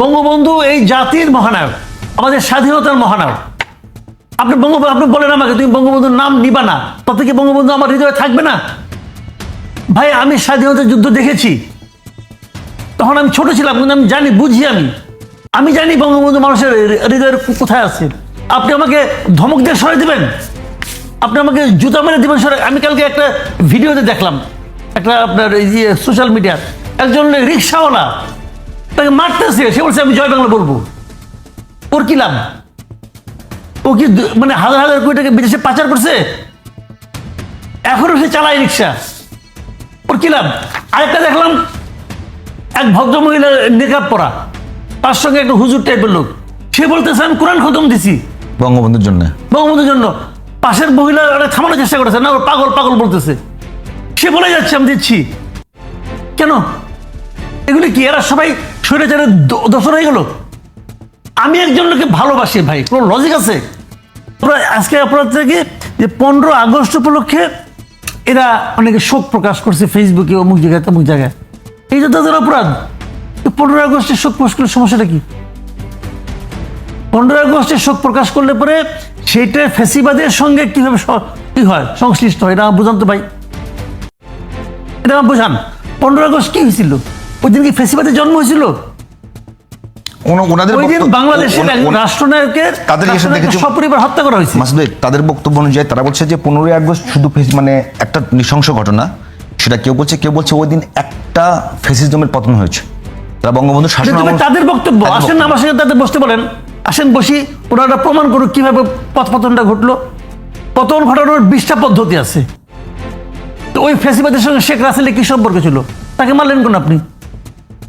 বঙ্গবন্ধু এই জাতির মহানায়ক, আমাদের স্বাধীনতার মহানায়ক। আপনি বঙ্গবন্ধু আপনি বলেন আমাকে, তুমি বঙ্গবন্ধুর নাম নিবা না, তাতে কি বঙ্গবন্ধু আমার হৃদয়ে থাকবে না? ভাই, আমি স্বাধীনতা যুদ্ধ দেখেছি। তখন আমি ছোট ছিলাম, কিন্তু আমি জানি, বুঝি আমি। আমি জানি বঙ্গবন্ধু মানুষের হৃদয়ের কোথায় আছে। আপনি আমাকে ধমক দিয়ে সরাই দেবেন? আপনি আমাকে জুতা মেরে দিবেন সরে আমি কালকে একটা ভিডিওতে দেখলাম, একটা আপনার এই যে সোশ্যাল মিডিয়া একজন রিক্সাওয়ালা তাকে মারতেছে সে বলছে আমি জয় বাংলা বলব ওর কি লাভ? ও কি মানে হাজার হাজার কোটি টাকা বিদেশে পাচার করছে? এখনও সে চালায় রিক্সা। ওর কি লাভ? আরেকটা দেখলাম এক ভদ্র মহিলা নেকাব পরা তার সঙ্গে একটা হুজুর টাইপের লোক। সে বলতেছে আমি কোরআন খতম দিছি। বঙ্গবন্ধুর জন্য। বঙ্গবন্ধুর জন্য। পাশের মহিলা থামানোর চেষ্টা করেছে না ওর পাগল পাগল বলতেছে। সে বলে যাচ্ছে আমি দিচ্ছি। কেন? এগুলি কি? এরা সবাই স্বৈরাচারের দ- দোষর হয়ে গেল। আমি একজন লোককে ভালোবাসি ভাই, কোনো লজিক আছে? আজকে আপনার থেকে যে পনেরো আগস্ট উপলক্ষে এরা অনেকে শোক প্রকাশ করছে ফেসবুকে অমুক জায়গায়, তমুক জায়গায়। এই যে তাদের অপরাধ পনেরো আগস্টে শোক প্রকাশ করলে সমস্যাটা কি? পনেরোই আগস্টে শোক প্রকাশ করলে পরে সেইটা ফেসিবাদের সঙ্গে কীভাবে কি হয়, সংশ্লিষ্ট হয়, এটা বুঝান তো ভাই। এটা বুঝান। পনেরো আগস্ট কি হয়েছিল? ওই দিন কি ফেসিবাদের জন্ম হয়েছিল? ওনাদের বাংলাদেশের রাষ্ট্রনায়কের তাদের দেখেছি- সপরিবার হত্যা করা হয়েছে। মাসুদ তাদের বক্তব্য অনুযায়ী তারা বলছে যে পনেরোই আগস্ট শুধু মানে একটা নৃশংস ঘটনা। সেটা কেউ বলছে কেউ বলছে ওই দিন একটা ফেসিজমের পতন হয়েছে। তারা বঙ্গবন্ধু শাসন এটা তো আমল- তাদের বক্তব্য তাদের আসেন আমার সঙ্গে তাদের বসতে বলেন। আসেন বসি ওনারা প্রমাণ করুক কীভাবে পথ পতনটা ঘটলো। পতন ঘটানোর বিশটা পদ্ধতি আছে। তো ওই ফেসিবাদের সঙ্গে শেখ রাসেলের কি সম্পর্ক ছিল? তাকে মারলেন কোন আপনি?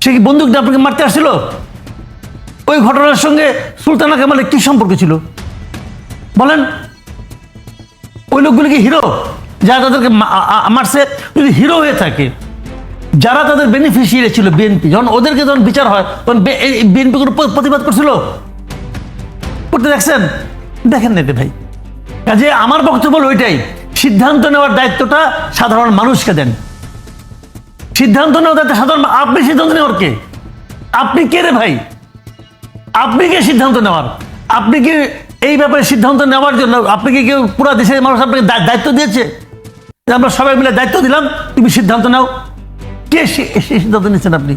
সে কি বন্দুক দিয়ে আপনাকে মারতে আসছিল? ওই ঘটনার সঙ্গে সুলতানা কামালের কি সম্পর্ক ছিল? বলেন। ওই লোকগুলি কি হিরো যারা তাদেরকে মারছে, যদি হিরো হয়ে থাকে, যারা তাদের বেনিফিশিয়ারি ছিল বিএনপি যখন ওদেরকে যখন বিচার হয়, তখন বিএনপি কোনো প্রতিবাদ করছিল? করতে দেখছেন? দেখেন না ভাই। কাজে আমার বক্তব্য ওইটাই, সিদ্ধান্ত নেওয়ার দায়িত্বটা সাধারণ মানুষকে দেন। সিদ্ধান্ত নেওয়ার দায়িত্ব সাধারণ আপনি সিদ্ধান্ত নেওয়ার কে? আপনি কে রে ভাই? আপনি কে সিদ্ধান্ত নেওয়ার? আপনি কি এই ব্যাপারে সিদ্ধান্ত নেওয়ার জন্য আপনি কি কেউ পুরো দেশের মানুষ আপনাকে দায়িত্ব দিয়েছে? আমরা সবাই মিলে দায়িত্ব দিলাম, তুমি সিদ্ধান্ত নাও। কে সিদ্ধান্ত নিচ্ছেন আপনি?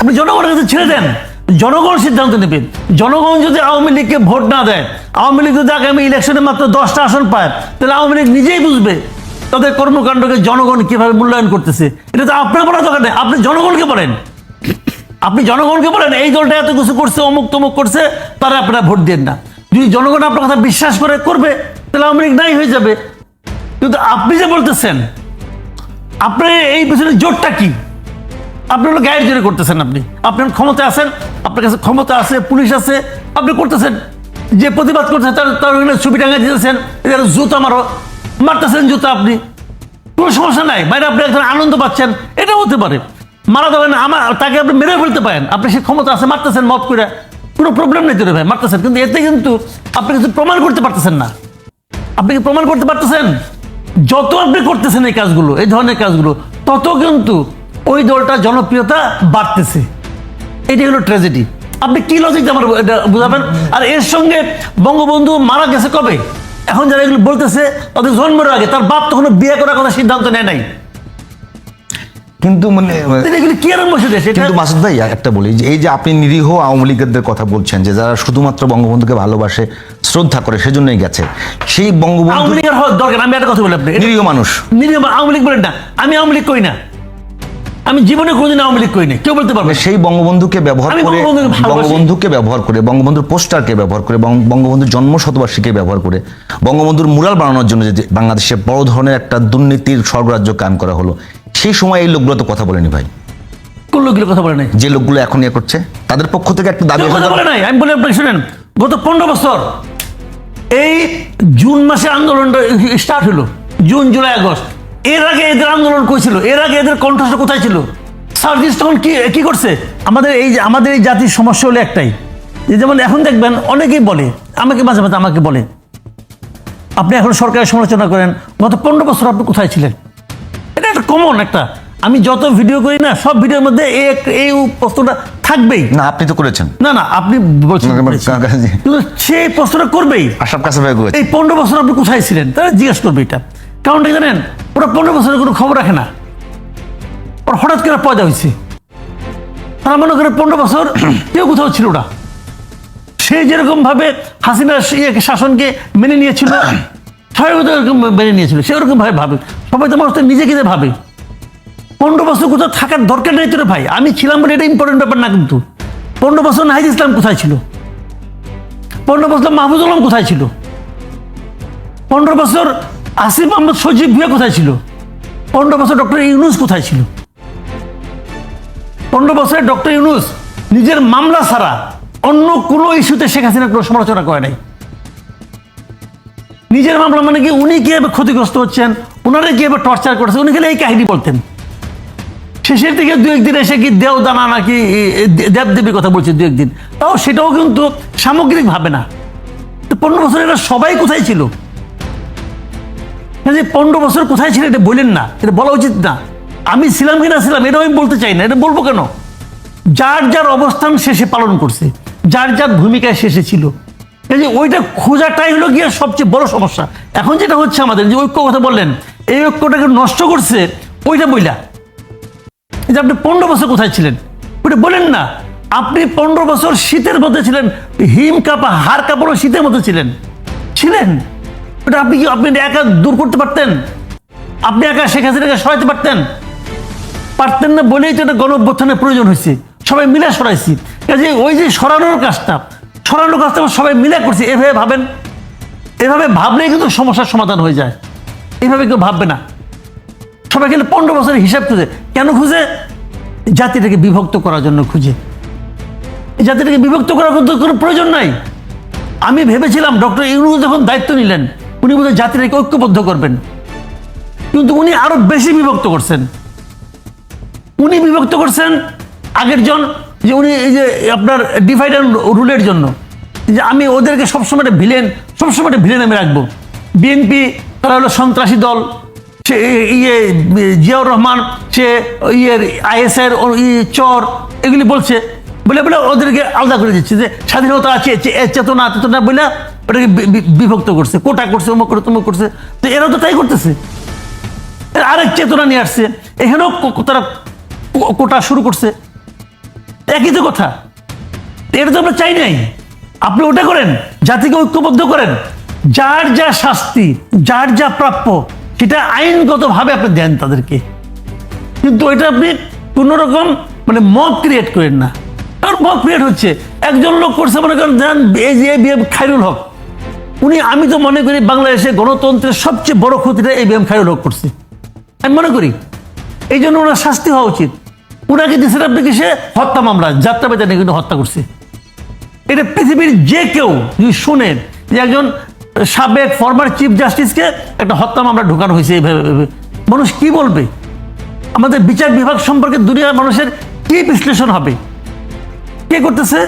আপনি জনগণের কাছে ছেড়ে দেন। জনগণ সিদ্ধান্ত নেবেন জনগণ যদি আওয়ামী লীগকে ভোট না দেয়, আওয়ামী লীগ যদি আগামী ইলেকশনে মাত্র দশটা আসন পায়, তাহলে আওয়ামী লীগ নিজেই বুঝবে তাদের কর্মকাণ্ডকে জনগণ কীভাবে মূল্যায়ন করতেছে। এটা তো আপনার বলার দরকার নেই। আপনি জনগণকে বলেন। আপনি জনগণকে বলেন, এই দলটা এত কিছু করছে, অমুক তমুক করছে, তারা আপনারা ভোট দেন না। যদি জনগণ আপনার কথা বিশ্বাস করে, করবে, তাহলে আওয়ামী লীগ নাই হয়ে যাবে। কিন্তু আপনি যে বলতেছেন, আপনার এই পিছনে জোরটা কি? আপনি গায়ের জোরে করতেছেন আপনি। আপনার ক্ষমতা আছেন, আপনার কাছে ক্ষমতা আছে, পুলিশ আছে, আপনি করতেছেন। যে প্রতিবাদ করছে তার তার ওখানে ছবি টাঙা দিতেছেন এদের জুতো মারো, মারতেছেন জুতো আপনি। কোনো সমস্যা নাই, বাইরে আপনি একজন আনন্দ পাচ্ছেন এটা হতে পারে। মারা যাবেন আমার তাকে আপনি মেরে ফেলতে পারেন। আপনি সে ক্ষমতা আছে, মারতেছেন মত করে। কোনো প্রবলেম নেই তো ভাই, মারতেছেন। কিন্তু এতে কিন্তু আপনি কিছু প্রমাণ করতে পারতেছেন না। আপনি কি প্রমাণ করতে পারতেছেন? যত আপনি করতেছেন এই কাজগুলো, এই ধরনের কাজগুলো, তত কিন্তু ওই দলটা জনপ্রিয়তা বাড়তেছে। এটাই হলো ট্র্যাজেডি আপনি কি লজিক আমার বুঝাবেন? আর এর সঙ্গে বঙ্গবন্ধু মারা গেছে কবে? এখন যারা এগুলো বলতেছে, তাদের জন্মের আগে, তার বাপ তখনও বিয়ে করার কথা সিদ্ধান্ত নেয় নাই। কিন্তু মানে দেশ কিন্তু মাসুদ ভাই একটা বলি যে এই যে আপনি নিরীহ আওয়ামী লীগের কথা বলছেন যে যারা শুধুমাত্র বঙ্গবন্ধুকে ভালোবাসে শ্রদ্ধা করে সেজন্যই গেছে। সেই বঙ্গবন্ধু আওয়ামী লীগের হওয়ার দরকার আমি একটা কথা বলি আপনি নিরীহ মানুষ। নিরীহ আওয়ামী লীগ বলেন না আমি আওয়ামী লীগ করি না। আমি জীবনে কোনোদিন আওয়ামী লীগ করি না কেউ বলতে পারবে সেই বঙ্গবন্ধুকে ব্যবহার করে বঙ্গবন্ধুকে ব্যবহার করে বঙ্গবন্ধুর পোস্টারকে ব্যবহার করে বঙ্গ- বঙ্গবন্ধুর জন্ম শতবার্ষিকী ব্যবহার করে বঙ্গবন্ধুর মুরাল বানানোর জন্য যে বাংলাদেশে বড় ধরনের একটা দুর্নীতির স্বর্গরাজ্য কায়েম করা হলো সেই সময় এই লোকগুলো তো কথা বলেনি ভাই। কোন লোকগুলো কথা বলে নাই? যে লোকগুলো এখন ইয়ে করছে তাদের পক্ষ থেকে একটা দাবি কথা বলে নাই? আমি বলি আপনি শুনেন গত পনেরো বছর এই জুন মাসে আন্দোলনটা স্টার্ট হলো জুন জুলাই আগস্ট। এর আগে এদের আন্দোলন করেছিল এর আগে এদের কণ্ঠস্বর কোথায় ছিল? সার্ভিস তখন কি কি করছে? আমাদের এই আমাদের এই জাতির সমস্যা হলো একটাই যে যেমন এখন দেখবেন অনেকেই বলে আমাকে মাঝে মাঝে আমাকে বলে আপনি এখন সরকারের সমালোচনা করেন গত পনেরো বছর আপনি কোথায় ছিলেন? একটা কমন একটা আমি যত ভিডিও করি না সব ভিডিওর মধ্যে এই এক- এই প্রশ্নটা থাকবেই না আপনি তো করেছেন না না আপনি বলছেন। কিন্তু সেই প্রশ্নটা করবেই আশরাফ কাছে ভাই করেছেন এই পনেরো বছর আপনি কোথায় ছিলেন তারা জিজ্ঞেস করবে এটা কারণটা কি জানেন ওরা পনেরো বছরের কোনো খবর রাখে না ওর হঠাৎ করে পয়দা হয়েছে তারা মনে করে পনেরো বছর কেউ কোথাও ছিল না সে যেরকম ভাবে হাসিনার ইয়েকে শাসনকে মেনে নিয়েছিল সবাই তো এরকম মেনে নিয়েছিল সে ওরকম ভাবে ভাবে সবাই তো মানুষ তো নিজে নিজে ভাবে? পনেরো বছর কোথাও থাকার দরকার নেই তো রে ভাই। আমি ছিলাম বলে এটা ইম্পর্টেন্ট ব্যাপার না কিন্তু। পনেরো বছর নাহিদ ইসলাম কোথায় ছিল? পনেরো বছর মাহফুজুল আলম কোথায় ছিল? পনেরো বছর আসিফ আহমদ সজীব ভুয়া কোথায় ছিল? পনেরো বছর ডক্টর ইউনুস কোথায় ছিল? পনেরো বছরে ডক্টর ইউনুস নিজের মামলা ছাড়া অন্য কোনো ইস্যুতে শেখ হাসিনা কোনো সমালোচনা করে নাই। নিজের মামলা মানে কি উনি কীভাবে ক্ষতিগ্রস্ত হচ্ছেন? ওনারা কীভাবে টর্চার করছে? উনি খালি এই কাহিনী বলতেন। শেষের দিকে দু একদিন এসে কি দেও দানা নাকি দেব দেবীর কথা বলছে দু একদিন। তাও সেটাও কিন্তু সামগ্রিক ভাবে না। তো পনেরো বছর এরা সবাই কোথায় ছিল? যে পনেরো বছর কোথায় ছিল এটা বলেন না। এটা বলা উচিত না। আমি ছিলাম কি না ছিলাম এটাও আমি বলতে চাই না। এটা বলব কেন? যার যার অবস্থান শেষে পালন করছে। যার যার ভূমিকায় শেষে ছিল। যে ওইটা খোঁজাটাই হলো গিয়ে সবচেয়ে বড় সমস্যা। এখন যেটা হচ্ছে আমাদের, যে ঐক্য কথা বললেন, এই ঐক্যটাকে নষ্ট করছে ওইটা বইলা যে আপনি পনেরো বছর কোথায় ছিলেন? ওটা বলেন না। আপনি পনেরো বছর শীতের মধ্যে ছিলেন, হিম কাপা হাড় কাপড়ও শীতের মধ্যে ছিলেন। ছিলেন? ওটা আপনি কি, আপনি একা দূর করতে পারতেন? আপনি একা শেখ হাসিনাকে সরাইতে পারতেন? পারতেন না বলেই তো এটা গণ অভ্যুত্থানের প্রয়োজন হয়েছে। সবাই মিলে সরাইছি। কাজে ওই যে সরানোর কাজটা সরানোর কাজটা আমরা সবাই মিলে করছি। এভাবে ভাবেন? এভাবে ভাবলেই কিন্তু সমস্যার সমাধান হয়ে যায়। এইভাবে কেউ ভাববে না। সবাই খেলে পনেরো বছরের হিসাব খুঁজে। কেন খুঁজে? জাতিটাকে বিভক্ত করার জন্য খুঁজে। জাতিটাকে বিভক্ত করার কিন্তু কোনো প্রয়োজন নাই। আমি ভেবেছিলাম ডক্টর ইউনুস যখন দায়িত্ব নিলেন, উনি বোধহয় জাতিটাকে ঐক্যবদ্ধ করবেন। কিন্তু উনি আরও বেশি বিভক্ত করছেন। উনি বিভক্ত করছেন আগের জন, যে উনি এই যে আপনার ডিভাইড রুলের জন্য। যে আমি ওদেরকে সবসময় একটা ভিলেন সবসময় একটা ভিলেন আমি রাখব। বিএনপি তারা হলো সন্ত্রাসী দল। সে ইয়ে জিয়াউর রহমান, সে ইয়ের আইএসআর চর, এগুলি বলছে। বলে বলে ওদেরকে আলাদা করে দিচ্ছে যে স্বাধীনতা আছে চেতনা চেতনা বলে ওটাকে বিভক্ত করছে। কোটা করছে, অমুক করে তমুক করছে। তো এরা তো তাই করতেছে। আরেক চেতনা নিয়ে আসছে। এখানেও তারা কোটা শুরু করছে। একই তো কথা। এটা তো আমরা চাই নাই। আপনি ওটা করেন, জাতিকে ঐক্যবদ্ধ করেন। যার যা শাস্তি, যার যা প্রাপ্য, সেটা আইনগতভাবে আপনি দেন তাদেরকে। কিন্তু এটা আপনি কোনো রকম মানে মত ক্রিয়েট করেন না। কারণ মত ক্রিয়েট হচ্ছে, একজন লোক করছে, মনে করেন দেন এই যে বি এম খাইরুল হক, উনি, আমি তো মনে করি বাংলাদেশে গণতন্ত্রের সবচেয়ে বড় ক্ষতিটা এই বি এম খাইরুল হক করছে। আমি মনে করি এই জন্য ওনার শাস্তি হওয়া উচিত। ওনাকে দিয়েছেন আপনি কি সে হত্যা মামলা যাত্রা নিয়ে কিন্তু হত্যা করছে। এটা পৃথিবীর যে কেউ যদি শোনেন যে একজন সাবেক ফরমার চিফ জাস্টিসকে একটা হত্যা মামলা ঢোকানো হয়েছে এইভাবে। মানুষ কি বলবে? আমাদের বিচার বিভাগ সম্পর্কে দুনিয়ার মানুষের কি বিশ্লেষণ হবে? কে করতেছে?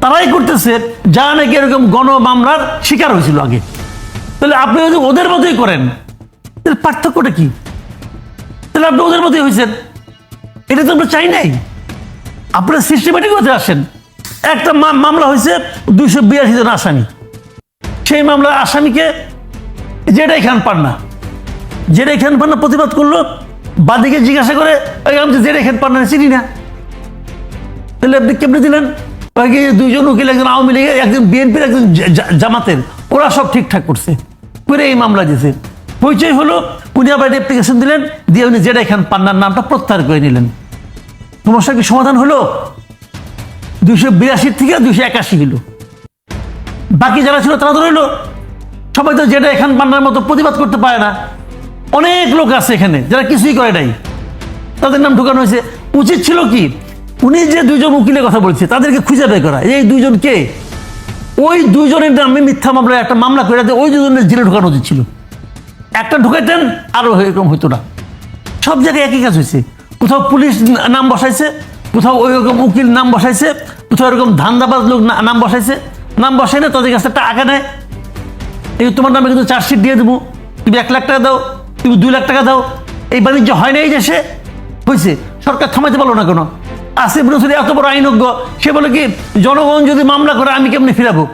তারাই করতেছে। যারা নাকি এরকম গণ মামলার শিকার হয়েছিল আগে। তাহলে আপনি যদি ওদের মতোই করেন, তাহলে পার্থক্যটা কি? তাহলে আপনি ওদের মতোই হয়েছেন। এটা তো আমরা চাই নাই। আপনারা সিস্টেমেটিক হতে আসেন। একটা মামলা হয়েছে দুইশো বিরাশি জন আসামি সেই মামলার আসামিকে যেটাই খান পান না। যেটাই খান পান না, প্রতিবাদ করল, বাদিকে জিজ্ঞাসা করে "ওই আমি তো যেটাই খান পান না, চিনি না। তাহলে আপনি কেমনে দিলেন? দুইজন উকিল, একজন আওয়ামী লীগের, একজন বিএনপির, একজন জামাতের, ওরা সব ঠিকঠাক করছে। করে এই মামলা দিয়েছে। পরিচয় হলো উনি আবার অ্যাপ্লিকেশন দিলেন, দিয়ে উনি যেটা এখান পান্নার নামটা প্রত্যাহার করে নিলেন। সমস্যা কি সমাধান হলো? দুইশো বিরাশির থেকে দুইশো একাশি হলো বাকি যারা ছিল তারা তো রইল। সবাই তো যেটা এখান পান্নার মতো প্রতিবাদ করতে পারে না। অনেক লোক আছে এখানে যারা কিছুই করে নাই। তাদের নাম ঢুকানো হয়েছে। উচিত ছিল কি, উনি যে দুইজন উকিলের কথা বলছে, তাদেরকে খুঁজে বের করা। এই দুইজন কে? ওই দুইজনের নামে মিথ্যা মামলায় একটা মামলা করে ওই দুজনের জেলে ঢুকানো উচিত ছিল। একটা ঢুকাইতেন, আরও এরকম হইতো না। সব জায়গায় একই কাজ হয়েছে। কোথাও পুলিশ নাম বসাইছে কোথাও ওই রকম উকিল নাম বসাইছে, কোথাও এরকম ধান্দাবাজ লোক নাম বসাইছে। নাম বসাই না তাদের কাছে টাকা নেয়। এই তোমার নামে কিন্তু চার্জশিট দিয়ে দেবো। তুমি এক লাখ টাকা দাও, তুমি দুই লাখ টাকা দাও। এই বাণিজ্য হয় না এই দেশে। হয়েছে সরকার থামাইতে পারল না কেন। আসিফ নজরুল এত বড় আইনজ্ঞ, সে বলে কি, জনগণ যদি মামলা করে, আমি কেমনি ফিরাবো?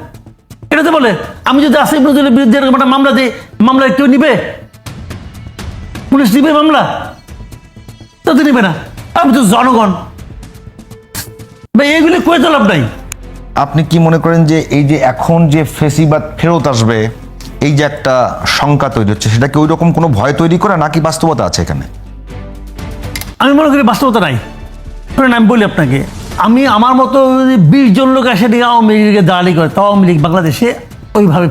এটা তো বলে, আমি যদি আসিফ নজরুলের বিরুদ্ধে এরকম একটা মামলা দিই মামলা কেউ নিবে? পুলিশ নিবে মামলা? তো নিবে না। আমি তো জনগণ। ভাই এগুলি করে তো লাভ নাই? আপনি কি মনে করেন যে এই যে এখন যে ফেসিবাদ ফেরত আসবে এই যে একটা শঙ্কা তৈরি হচ্ছে সেটা কি ওই রকম কোনো ভয় তৈরি করে নাকি বাস্তবতা আছে এখানে? আমি মনে করি বাস্তবতা নাই। আমি বলি আপনাকে আমি আমার মতো বিশ জন লোক এসে দিয়ে আওয়ামী লীগের দাঁড়ালি করে তাও আওয়ামী লীগ বাংলাদেশে ওইভাবে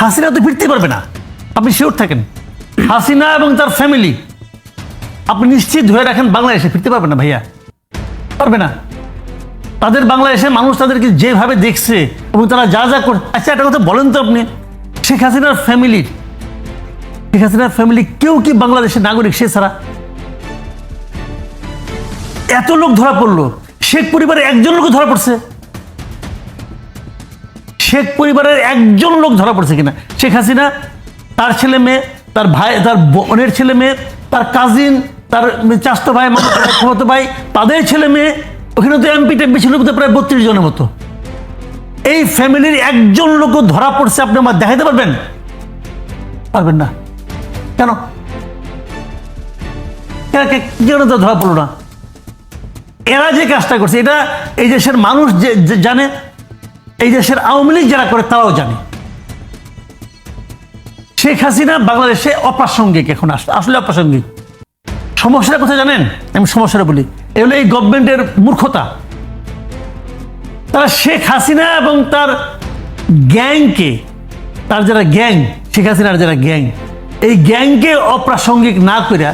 হাসিনা তো ফিরতে পারবে না। আপনি শিওর থাকেন? হাসিনা এবং তার ফ্যামিলি আপনি নিশ্চিত ধরে রাখেন বাংলাদেশে ফিরতে পারবে না ভাইয়া। পারবে না। তাদের বাংলাদেশে মানুষ তাদেরকে যেভাবে দেখছে এবং তারা যা যা করে আচ্ছা একটা কথা বলেন তো আপনি। শেখ হাসিনার ফ্যামিলির শেখ হাসিনার ফ্যামিলি কেউ কি বাংলাদেশের নাগরিক সে ছাড়া? এত লোক ধরা পড়ল। শেখ পরিবারের একজন লোক ধরা পড়ছে। শেখ পরিবারের একজন লোক ধরা পড়ছে কিনা? শেখ হাসিনা, তার ছেলে মেয়ে, তার ভাই, তার বোনের ছেলে মেয়ে, তার কাজিন তার চাস্তো ভাই মামাতো ভাই, তাদের ছেলে মেয়ে ওখানে তো এমপি টেম্পি ছিল প্রায় বত্রিশ জনের মতো। এই ফ্যামিলির একজন লোকও ধরা পড়ছে, আপনি আমার দেখাতে পারবেন? পারবেন না। কেন? কেন কেন তো ধরা পড়ল না? এরা যে কাজটা করছে, এটা এই দেশের মানুষ যে জানে, এই দেশের আওয়ামী লীগ যারা করে তারাও জানে। শেখ হাসিনা বাংলাদেশে অপ্রাসঙ্গিক এখন, আস- আসলে অপ্রাসঙ্গিক। সমস্যাটা কোথায় জানেন? আমি সমস্যাটা বলি। এগুলো এই গভর্নমেন্টের মূর্খতা। তারা শেখ হাসিনা এবং তার গ্যাংকে, তার যারা গ্যাং, শেখ হাসিনার যারা গ্যাং, এই গ্যাংকে অপ্রাসঙ্গিক না করে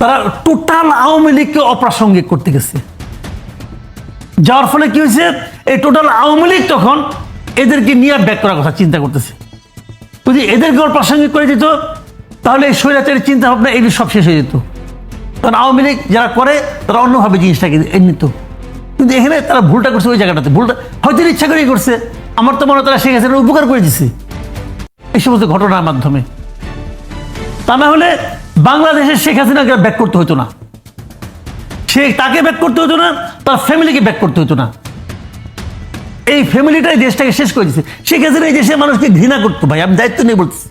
তারা টোটাল আওয়ামী লীগকে অপ্রাসঙ্গিক করতে গেছে। যাওয়ার ফলে কি হয়েছে? এই টোটাল আওয়ামী লীগ তখন এদেরকে নিয়ে ব্যাক করার কথা চিন্তা করতেছে। যদি এদেরকে অপ্রাসঙ্গিক করে দিত, তাহলে এই স্বৈরাচারের চিন্তা ভাবনা এগুলি সব শেষ হয়ে যেত। কারণ আওয়ামী লীগ যারা করে, তারা অন্যভাবে জিনিসটাকে নিত কিন্তু এখানে তারা ভুলটা করছে ওই জায়গাটাতে। ভুলটা হয়তো ইচ্ছা করেই করছে। আমার তো মনে হয় তারা শেখ উপকার করে দিছে। এই সমস্ত ঘটনার মাধ্যমে। তা না হলে বাংলাদেশের শেখ হাসিনাকে ব্যাক করতে হতো না। সে তাকে ব্যাক করতে হতো না, তার ফ্যামিলিকে ব্যাক করতে হতো না। এই ফ্যামিলিটাই দেশটাকে শেষ করে দিচ্ছে শেখ হাসিনা এই দেশের মানুষকে ঘৃণা করতো, ভাই। আমি দায়িত্ব নিয়ে বলতেছি।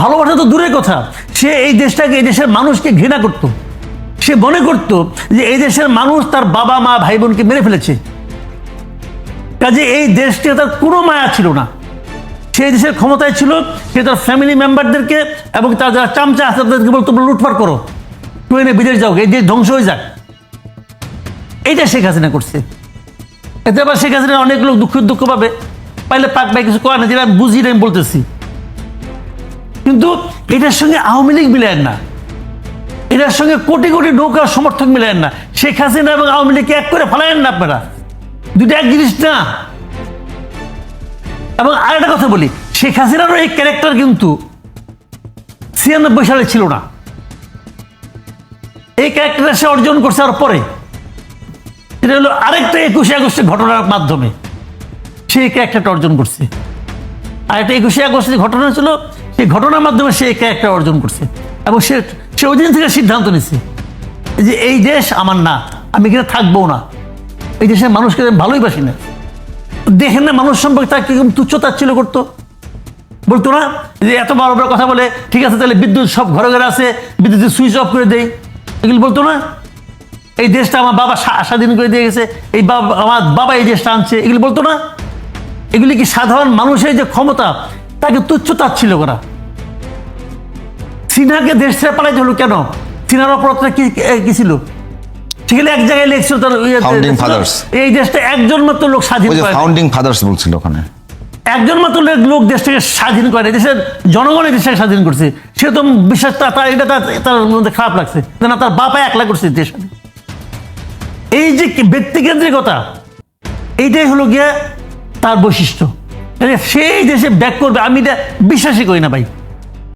ভালোবাসা তো দূরের কথা। সে এই দেশটাকে, এই দেশের মানুষকে ঘৃণা করত। সে মনে করত যে এই দেশের মানুষ তার বাবা, মা, ভাই, বোনকে মেরে ফেলেছে। কাজে এই দেশকে তার কোনো মায়া ছিল না। সেই দেশের ক্ষমতায় ছিল, সে তার ফ্যামিলি মেম্বারদেরকে এবং তার যারা চামচা আছে তাদেরকে বলতো তোমরা লুটপাট করো। ট্রেনে বিদেশ যাও, এই দেশ ধ্বংস হয়ে যাক। এইটা শেখ হাসিনা করছে। এতে আবার শেখ হাসিনা অনেক লোক দুঃখ দুঃখ পাবে। পাইলে পাক পাই কিছু করে না যেটা আমি বুঝি না আমি বলতেছি। কিন্তু এটার সঙ্গে আওয়ামী লীগ মিলেন না। এটার সঙ্গে কোটি কোটি নৌকার সমর্থক মিলেন না। শেখ হাসিনা এবং আওয়ামী লীগকে এক করে ফেলায়েন না আপনারা। দুটো এক জিনিস না। এবং আরেকটা কথা বলি, শেখ হাসিনারও এই ক্যারেক্টার কিন্তু ছিয়ানব্বই সালে ছিল না। এই ক্যারেক্টার সে অর্জন করছে আর পরে। এটা হলো আরেকটা একুশে আগস্টের ঘটনার মাধ্যমে। সেই ক্যারেক্টারটা অর্জন করছে। আর একটা একুশে আগস্টের ঘটনা ছিল সেই ঘটনার মাধ্যমে সে এই ক্যারেক্টার অর্জন করছে এবং সে সে ওই দিন থেকে সিদ্ধান্ত নিছে যে এই দেশ আমার না, আমি এখানে থাকব না। এই দেশের মানুষকে ভালোই বাসি না। দেখেন না মানুষ সম্পর্কে তার কীরকম তুচ্ছতাচ্ছিল করতো। বলতো না যে এত বড় বড় কথা বলে, ঠিক আছে, তাহলে বিদ্যুৎ সব ঘরে ঘরে আছে, বিদ্যুতের সুইচ অফ করে দেই। এগুলো বলতো না, এই দেশটা আমার বাবা স্বা- স্বাধীন করে দিয়ে গেছে, এই বাবা, আমার বাবা এই দেশটা আনছে। এগুলো বলতো না। এগুলি কি সাধারণ মানুষের যে ক্ষমতা তাকে তুচ্ছ তাচ্ছিল করা সিনহাকে দেশ ছেড়ে পালাইতে হলো কেন? সিনহার অপরাধটা কি কি ছিল? সেখানে এক জায়গায় লেখছিল তার ইয়ে- এই দেশটা একজন মাত্র লোক স্বাধীন করে। ফাউন্ডিং ফাদার্স বলছিল ওখানে। একজন মাত্র লোক- দেশটাকে স্বাধীন করে। দেশের জনগণ এই দেশটাকে স্বাধীন করছে। সে তো বিশ্বাস তার এটা তার মধ্যে খারাপ লাগছে। না তার বাবা একলা করছে দেশ এই যে ব্যক্তিকেন্দ্রিকতা এইটাই হলো গিয়ে তার বৈশিষ্ট্য। সেই দেশে ব্যাক করবে আমি বিশ্বাসই করি না ভাই।